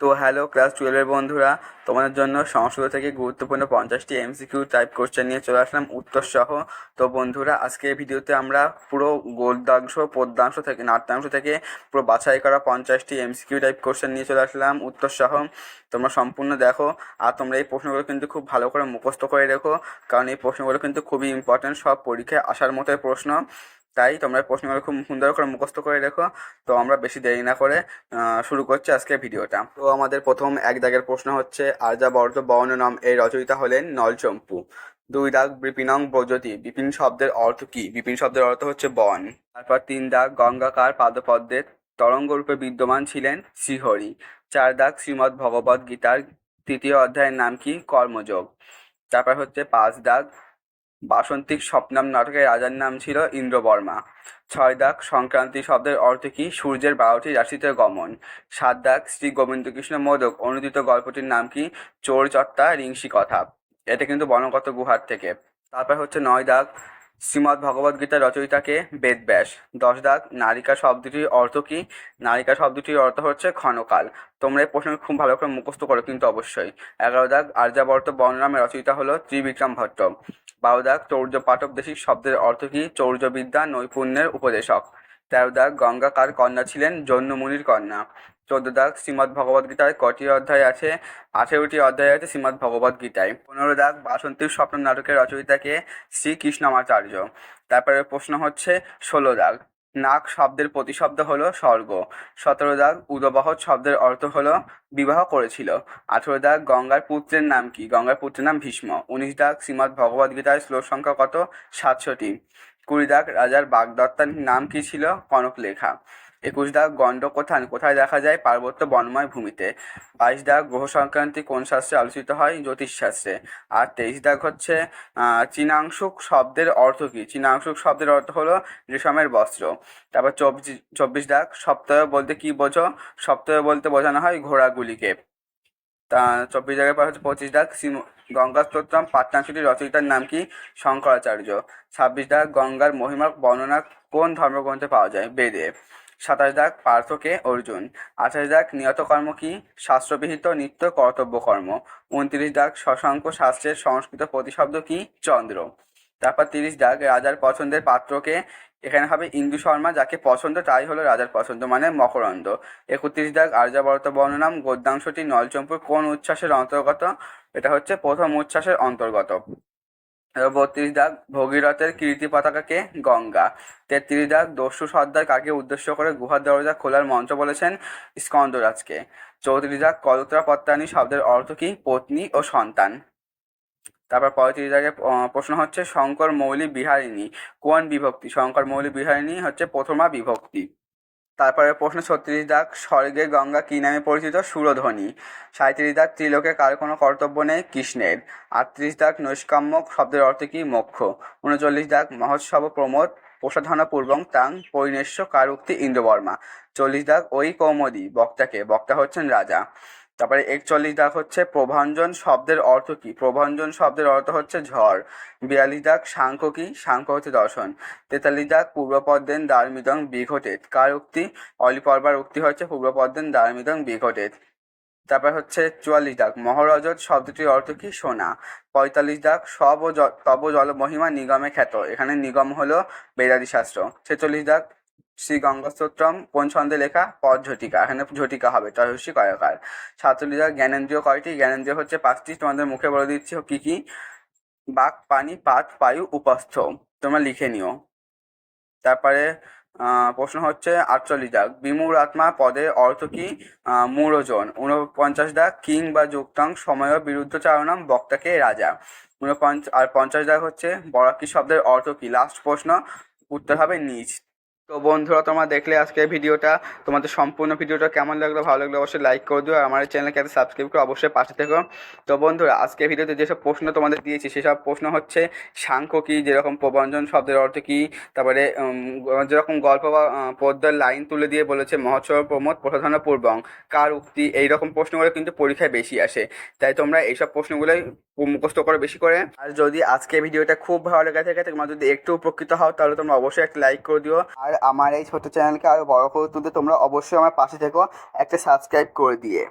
তো hello class টুয়েলভের বন্ধুরা, তোমাদের জন্য সংস্কৃত থেকে গুরুত্বপূর্ণ পঞ্চাশটি এমসিকিউ টাইপ কোশ্চেন নিয়ে চলে আসলাম উত্তর সহ তো বন্ধুরা, আজকে ভিডিওতে আমরা পুরো গদ্যাংশ, পদ্যাংশ থেকে, নাট্যাংশ থেকে পুরো বাছাই করা পঞ্চাশটি এমসিকিউ টাইপ কোশ্চেন নিয়ে চলে আসলাম উত্তর সহ তোমরা সম্পূর্ণ দেখো আর তোমরা এই প্রশ্নগুলো কিন্তু খুব ভালো করে মুখস্থ করে রেখো, কারণ এই প্রশ্নগুলো কিন্তু খুবই ইম্পর্টেন্ট সব পরীক্ষায় আসার মতোই প্রশ্ন। তাই তোমরা এই প্রশ্নগুলো খুব সুন্দর করে মুখস্থ করে রেখো তো আমরা বেশি দেরি না করে শুরু করছি আজকে ভিডিওটা। তো আমাদের প্রথম এক দাগের প্রশ্ন হচ্ছে, আর্যাবর্ত বর্ণ নাম এর রচয়িতা হলেন নলচম্পু। দুই দাগ বিপিনং ব্রজতি, বিপিন শব্দের অর্থ কি? বিপিন শব্দের অর্থ হচ্ছে বন। তারপর তিন দাগ গঙ্গাকার পাদপদ্মের তরঙ্গ রূপে বিদ্যমান ছিলেন শ্রীহরি। চার দাগ শ্রীমদ্ ভগবত গীতার তৃতীয় অধ্যায়ের নাম কি? কর্মযোগ। তারপর হচ্ছে পাঁচ দাগ বাসন্তিক স্বপ্নাম নাটকের রাজার নাম ছিল ইন্দ্রবর্মা। ছয় দাগ সংক্রান্তি শব্দের অর্থ কি? সূর্যের বারোটি রাশিতে গমন। সাত দাগ শ্রী গোবিন্দকৃষ্ণ মোদক অনুদিত গল্পটির নাম কি? চোর চট্টা রিংসি কথা এটা কিন্তু বনগত গুহার থেকে। তারপর হচ্ছে নয় দাগ শ্রীমদ্ গীতার রচয়িতাকে বেদব্যাস। দশ দাগ, নারিকা শব্দটির অর্থ কি? নারিকা শব্দটির অর্থ হচ্ছে ক্ষণকাল। তোমরা এই প্রশ্ন খুব ভালো করে মুখস্থ করো কিন্তু অবশ্যই। এগারো দাগ, আর্যাবর্ত বর্ণনামের রচয়িতা হলো ত্রিবিক্রম ভট্ট। বারো দাগ, চৌর্য পাঠক দেশিক শব্দের অর্থ কি? চৌর্যবিদ্যা, নৈপুণ্যের উপদেশক। তেরো দাগ গঙ্গা কার কন্যা ছিলেন জন্মমুনির কন্যা। চোদ্দ দাগ শ্রীমদ্ ভগবদ গীতায় কটি অধ্যায় আছে? আঠেরোটি অধ্যায় আছে শ্রীমদ্ ভগবদ গীতায়। পনেরো দাগ বাসন্তীর স্বপ্ন নাটকের রচয়িতাকে শ্রীকৃষ্ণমাচার্য। তারপরে প্রশ্ন হচ্ছে, ষোলো দাগ। নাক শব্দের প্রতিশব্দ হলো স্বর্গ। সতেরো দাগ উদবাহ শব্দের অর্থ হলো বিবাহ করেছিল। আঠেরো দাগ গঙ্গার পুত্রের নাম কি? গঙ্গার পুত্রের নাম ভীষ্ম। উনিশ দাগ শ্রীমদ্ ভগবদ গীতার শ্লোক সংখ্যা কত? সাতশোটি কুড়ি দাগ রাজার বাগদত্তার নাম কি ছিল? কনকলেখা। একুশ দাগ গণ্ড কোথান কোথায় দেখা যায়? পার্বত্য বনময় ভূমিতে। বাইশ দাগ গ্রহ সংক্রান্তি কোন শাস্ত্রে আলোচিত হয়? জ্যোতিষশাস্ত্রে আর তেইশ দাগ হচ্ছে চীনাংশুক শব্দের অর্থ কি? চীনাংশুক শব্দের অর্থ হলো রেশমের বস্ত্র। তারপর চব্বিশ চব্বিশ দাগ সপ্তাহ বলতে কি বোঝো? সপ্তাহ বলতে বোঝানো হয় ঘোড়াগুলিকে। তা, চব্বিশ দাগের পর হচ্ছে পঁচিশ দাগ গঙ্গা স্তোত্রম পাঠ্যাংশটির রচয়িতার নাম কি? শঙ্করাচার্য। ছাব্বিশ দাগ, গঙ্গার মহিমা, বর্ণনা কোন ধর্মগ্রন্থে পাওয়া যায়? বেদে। সাতাশ দাগ পার্থকে অর্জুন? আঠাশ দাগ নিয়ত কর্ম কি? শাস্ত্রবিহিত নিত্য কর্তব্য কর্ম। উনত্রিশ দাগ শশাঙ্ক শাস্ত্রের সংস্কৃত প্রতিশব্দ কি? চন্দ্র। তারপর তিরিশ দাগ রাজার পছন্দের পাত্রকে এখানে হবে ইন্দু শর্মা, যাকে পছন্দ তাই হলো রাজার পছন্দ মানে মকরন্দ। একত্রিশ দাগ আর্যাবর্ত বর্ণনাম, গদ্যাংশটি নলচম্পুর কোন উচ্ছ্বাসের অন্তর্গত? এটা হচ্ছে প্রথম উচ্ছ্বাসের অন্তর্গত। বত্রিশ দাগ ভগীরথের কীর্তি পতাকাকে গঙ্গা। তেত্রিশ দাগ দস্যু সর্দার কাকে উদ্দেশ্য করে গুহার দরজা খোলার মন্ত্র বলেছেন স্কন্দরাজকে চৌত্রিশ দাগ কলত্রা পত্তানি শব্দের অর্থ কি? পত্নী ও সন্তান। তারপর পঁয়ত্রিশ দাগে আহ, প্রশ্ন হচ্ছে শঙ্কর মৌলি বিহারিণী। কোন বিভক্তি? শঙ্কর মৌলি বিহারিণী হচ্ছে প্রথমা বিভক্তি। তারপরে প্রশ্ন ছত্রিশ দাগ, স্বর্গে গঙ্গা কী নামে পরিচিত? সুরধ্বনি। সাঁত্রিশ দাগ, ত্রিলোকে কার কোনো কর্তব্য নেই? কৃষ্ণের। আটত্রিশ দাগ, নৈষ্কাম্য শব্দের অর্থ কি? মোক্ষ। উনচল্লিশ দাগ, মহোৎসব প্রমোদ, প্রসাধন পূর্বং তাং, পরিণেশ্য কারুক্তি ইন্দ্রবর্মা। চল্লিশ দাগ ওই কৌমদি বক্তাকে। বক্তা হচ্ছেন রাজা। তারপরে একচল্লিশ দাগ হচ্ছে প্রভাঞ্জন শব্দের অর্থ কি? প্রভাঞ্জন শব্দের অর্থ হচ্ছে ঝড়। বিয়াল্লিশ দাগ সাংখ্য কি? সাংখ্য হচ্ছে দর্শন। তেতাল্লিশ দাগ পূর্বপদ্মেন দার্মিদং বিঘটেত। কার উক্তি? অলিপর্বার উক্তি হচ্ছে পূর্বপদ্মেন দার্মিদং বিঘটেত। তারপর হচ্ছে চুয়াল্লিশ দাগ। মহারজত শব্দটির অর্থ কি? সোনা। পঁয়তাল্লিশ দাগ সব ও তব জল মহিমা নিগমে খ্যাত। এখানে নিগম হলো বেদাদি শাস্ত্র। ছেচল্লিশ দাগ শ্রী গঙ্গাস্তোত্রম কোন ছন্দে লেখা পদ ঝটিকা। এখানে ঝটিকা হবে তহস্যি কয়কার দাগ জ্ঞানেন্দ্রিয় কয়টি? জ্ঞানেন্দ্রীয় হচ্ছে পাঁচটি। তোমাদের মুখে বলে দিচ্ছি কি কি? বাক পানি পাত পায়ু উপস্থ। তোমরা লিখে নিও। তারপরে প্রশ্ন হচ্ছে আটচল্লিশ দাগ বিমূর আত্মা পদের অর্থ কি? আহ, মূঢ়জন। ঊনপঞ্চাশ দাগ কিং বা যুক্তাং সময় বিরুদ্ধ চারণাম বক্তাকে রাজা। উনপঞ্চ আর পঞ্চাশ দাগ হচ্ছে বরাকি শব্দের অর্থ কি? লাস্ট প্রশ্ন উত্তর হবে নিজ। তো বন্ধুরা, তোমরা দেখলে আজকের ভিডিওটা। তোমাদের সম্পূর্ণ ভিডিওটা কেমন লাগল, ভালো লাগল অবশ্যই লাইক করে দিও আর আমার চ্যানেলকে একটা সাবস্ক্রাইব করে অবশ্যই পাশে থেকো। তো বন্ধুরা, আজকের ভিডিওতে যেসব প্রশ্ন তোমাদের দিয়েছি, সেসব প্রশ্ন হচ্ছে সাংখ্য কি, যেরকম প্রবঞ্জন শব্দের অর্থ কি, তারপরে যেরকম গল্প বা পদ্মার লাইন তুলে দিয়ে বলেছে মহোৎসব প্রমোদ প্রসাধন পূর্বং। কার উক্তি? এইরকম প্রশ্নগুলো কিন্তু পরীক্ষায় বেশি আসে। তাই তোমরা এইসব প্রশ্নগুলোই মুখস্থ করো বেশি করে। আর যদি আজকে ভিডিওটা খুব ভালো লেগে থাকে, তোমরা যদি একটু উপকৃত হও, তাহলে তোমরা অবশ্যই একটা লাইক করে দিও। আর আমার এই ছোট চ্যানেলকে আরও বড় করে তুলতে তোমরা অবশ্যই আমার পাশে থেকো। একটা সাবস্ক্রাইব করে দিয়ে।